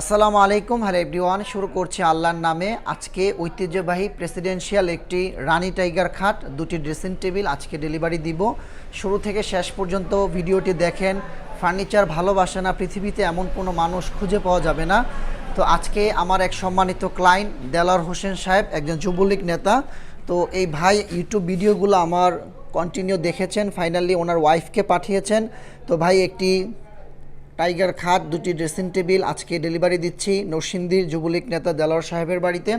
আসসালামু আলাইকুম, hello everyone, শুরু করছি আল্লাহর নামে। আজকে ঐতিহ্যবাহী প্রেসিডেন্সিয়াল একটি রানি টাইগার খাট, দুটি ড্রেসিং টেবিল আজকে ডেলিভারি দিব। শুরু থেকে শেষ পর্যন্ত ভিডিওটি দেখেন। ফার্নিচার ভালোবাসে না, পৃথিবীতে এমন কোনো মানুষ খুঁজে পাওয়া যাবে না। তো আজকে আমার এক সম্মানিত ক্লায়েন্ট দেলার হোসেন সাহেব, একজন যুবলীগ নেতা। তো এই ভাই ইউটিউব ভিডিওগুলো আমার কন্টিনিউ দেখেছেন ফাইনালি ওনার ওয়াইফকে পাঠিয়েছেন। তো ভাই একটি টাইগার খাট দুটি ড্রেসিং টেবিল আজকে ডেলিভারি দিচ্ছি নরসিংদীর যুবলীগ নেতা দেলোয়ার সাহেবের বাড়িতে।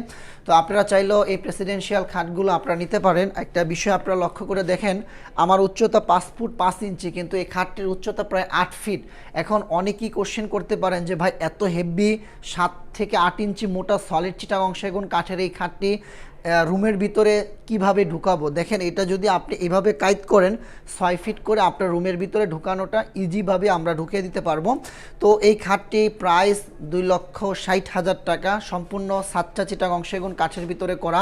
তো আপনারা চাইলেও এই প্রেসিডেন্সিয়াল খাটগুলো আপনারা নিতে পারেন। একটা বিষয় আপনারা লক্ষ্য করে দেখেন, আমার উচ্চতা পাঁচ ফুট পাঁচ ইঞ্চি, কিন্তু এই খাটটির উচ্চতা প্রায় আট ফিট। এখন অনেকেই কোশ্চেন করতে পারেন যে, ভাই, এত হেভি সাত থেকে আট ইঞ্চি মোটা সলিড চিটাগং সেগুন কাঠের এই খাটটি রুমের ভিতরে কীভাবে ঢুকাবো? দেখেন, এটা যদি আপনি এভাবে কাইট করেন, ছয় ফিট করে আপনার রুমের ভিতরে ঢুকানোটা ইজিভাবে আমরা ঢুকিয়ে দিতে পারব। তো এই খাটটি প্রাইস দুই লক্ষ ষাট হাজার টাকা, সম্পূর্ণ সাতটা চিটাগং সেগুন কাঠের ভিতরে করা।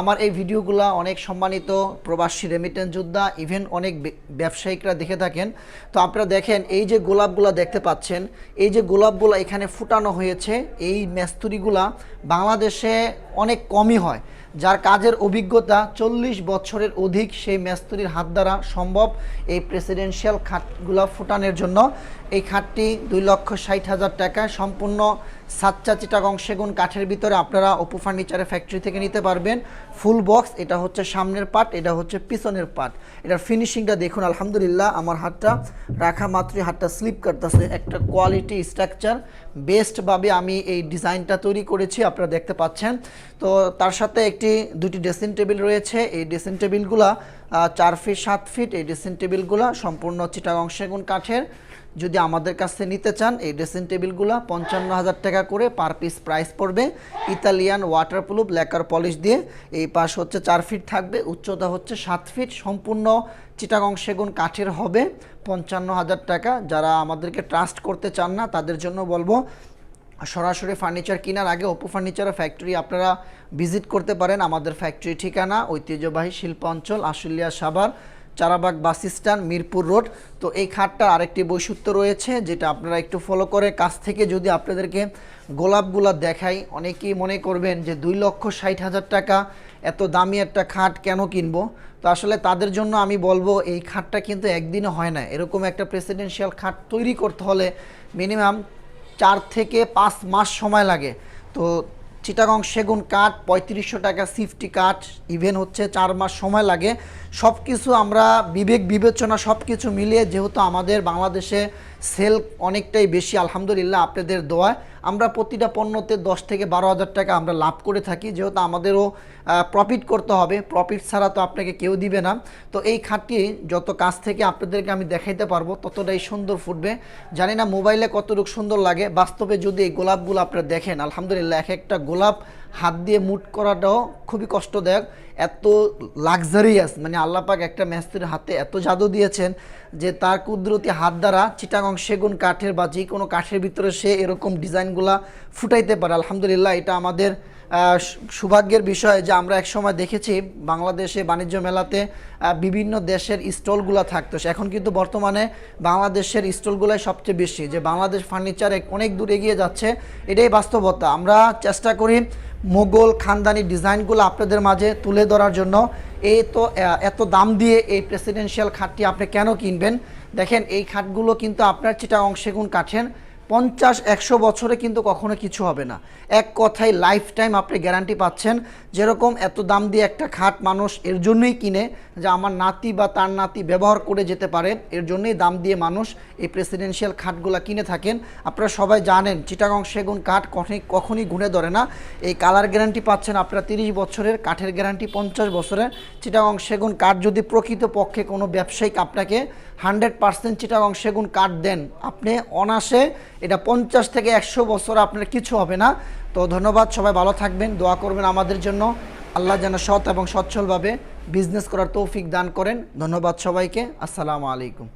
আমার এই ভিডিওগুলো অনেক সম্মানিত প্রবাসী রেমিটেন্স যোদ্ধা ইভেন অনেক ব্যবসায়িকরা দেখে থাকেন। তো আপনারা দেখেন, এই যে গোলাপগুলো দেখতে পাচ্ছেন, এই যে গোলাপগুলো এখানে ফুটানো হয়েছে, এই মেস্তুরিগুলা বাংলাদেশে অনেক কমই হয়। যার কাজের অভিজ্ঞতা চল্লিশ বছরের অধিক সেই মেস্তরির হাত দ্বারা সম্ভব এই প্রেসিডেন্সিয়াল খাটগুলো ফুটানোর জন্য। এই খাটটি দুই লক্ষ ষাট হাজার টাকায় সম্পূর্ণ সাতচা চিটাগং সেগুন কাঠের ভিতরে আপনারা অপু ফার্নিচারের ফ্যাক্টরি থেকে নিতে পারবেন। ফুল বক্স এটা হচ্ছে সামনের পার্ট এটা হচ্ছে পিছনের পার্ট এটার ফিনিশিংটা দেখুন, আলহামদুলিল্লাহ, আমার হাতটা রাখা মাত্রই হাতটা স্লিপ করতেছে। একটা কোয়ালিটি স্ট্রাকচার বেস্টভাবে আমি এই ডিজাইনটা তৈরি করেছি, আপনারা দেখতে পাচ্ছেন। তো তার সাথে একটি, দুটি ড্রেসিং টেবিল রয়েছে। এই ড্রেসিং টেবিলগুলা চার ফিট সাত ফিট এই ড্রেসিং টেবিলগুলা সম্পূর্ণ চিটাগং সেগুন কাঠের। যদি আমাদের কাছে নিতে চান, এই ড্রেসিং টেবিলগুলো পঞ্চান্ন হাজার টাকা করে পার পিস প্রাইস পড়বে। ইতালিয়ান ওয়াটারপ্রুফ লেকার পলিশ দিয়ে। এই পাশ হচ্ছে চার ফিট থাকবে, উচ্চতা হচ্ছে সাত ফিট সম্পূর্ণ চিটাগং সেগুন কাঠের হবে। পঞ্চান্ন হাজার টাকা, যারা আমাদেরকে ট্রাস্ট করতে চান না, তাদের জন্য বলব সরাসরি ফার্নিচার কেনার আগে অপু ফার্নিচার ফ্যাক্টরি আপনারা ভিজিট করতে পারেন। আমাদের ফ্যাক্টরি ঠিকানা ঐতিহ্যবাহী শিল্পাঞ্চল Ashulia Savar, Charabag bus stand Mirpur road. তো এই খাটটার আরেকটি বৈশিষ্ট্য রয়েছে, যেটা আপনারা একটু ফলো করে কাছ থেকে যদি আপনাদেরকে গোলাপগুলা দেখাই, অনেকেই মনে করবেন যে দুই লক্ষ ষাট হাজার টাকা, এত দামি একটা খাট কেন কিনবো? তো আসলে তাদের জন্য আমি বলব, এই খাটটা কিন্তু একদিনে হয় না। এরকম একটা প্রেসিডেন্সিয়াল খাট তৈরি করতে হলে মিনিমাম চার থেকে পাঁচ মাস সময় লাগে। তো চিটাগং সেগুন কাঠ, পঁয়ত্রিশশো টাকা সিফটি কাঠ ইভেন হচ্ছে চার মাস সময় লাগে। সব কিছু আমরা বিবেক, বিবেচনা সব কিছু মিলিয়ে যেহেতু আমাদের বাংলাদেশে সেল অনেকটাই বেশি, আলহামদুলিল্লাহ আপনাদের দোয়ায়, আমরা প্রতিটা পণ্যতে দশ থেকে বারো হাজার টাকা আমরা লাভ করে থাকি, যেহেতু আমাদেরও প্রফিট করতে হবে প্রফিট ছাড়া তো আপনাকে কেউ দিবে না। তো এই খাটটি যত কাছ থেকে আপনাদেরকে আমি দেখাইতে পারব, ততটাই সুন্দর ফুটবে। জানি না মোবাইলে কতটুকু সুন্দর লাগে, বাস্তবে যদি এই গোলাপগুলো আপনারা দেখেন, আলহামদুলিল্লাহ এক একটা গোলাপ হাত দিয়ে মুট করাটাও খুবই কষ্টদায়ক, এত লাক্সারিয়াস মানে আল্লাপাক একটা মেস্ত্রির হাতে এত জাদু দিয়েছেন যে তার কুদরতি হাত দ্বারা চিটাগং সেগুন কাঠের বা যে কোনো কাঠের ভিতরে সে এরকম ডিজাইনগুলা ফুটাইতে পারে। আলহামদুলিল্লাহ, এটা আমাদের সৌভাগ্যের বিষয় যে আমরা একসময় দেখেছি বাংলাদেশে বাণিজ্য মেলাতে বিভিন্ন দেশের স্টলগুলো থাকতো। এখন কিন্তু বর্তমানে বাংলাদেশের স্টলগুলাই সবচেয়ে বেশি, যে বাংলাদেশ ফার্নিচার অনেক দূর এগিয়ে যাচ্ছে। এটাই বাস্তবতা। আমরা চেষ্টা করি মোগল খানদানি ডিজাইনগুলো আপনাদের মাঝে তুলে ধরার জন্য। এই তো এত দাম দিয়ে এই প্রেসিডেন্সিয়াল খাটটি আপনি কেন কিনবেন? দেখেন, এই খাটগুলো কিন্তু আপনার চিটা অংশে গুণ কাঠের। পঞ্চাশ, একশো বছরে কিন্তু কখনো কিছু হবে না। এক কথায় লাইফ টাইম আপনি গ্যারান্টি পাচ্ছেন, যেরকম এত দাম দিয়ে একটা খাট মানুষ এর জন্যই কিনে যে আমার নাতি বা তার নাতি ব্যবহার করে যেতে পারে, এর জন্যই দাম দিয়ে মানুষ এই প্রেসিডেন্সিয়াল খাটগুলো কিনে থাকেন। আপনারা সবাই জানেন, চিটাগং সেগুন কাঠ কখনই কখনই গুনে ধরে না। এই কালার গ্যারান্টি পাচ্ছেন আপনারা তিরিশ বছরের, কাঠের গ্যারান্টি পঞ্চাশ বছরের। চিটাগং সেগুন কাঠ যদি প্রকৃত পক্ষে কোনো ব্যবসায়িক আপনাকে হান্ড্রেড পার্সেন্ট চিটাগং সেগুন কাঠ দেন, আপনি অনাসে এটা পঞ্চাশ থেকে একশো বছর আপনার কিছু হবে না। তো ধন্যবাদ, সবাই ভালো থাকবেন, দোয়া করবেন আমাদের জন্য। আল্লাহ যেন সৎ এবং সচ্ছলভাবে বিজনেস করার তৌফিক দান করেন। ধন্যবাদ সবাইকে, আসসালামু আলাইকুম।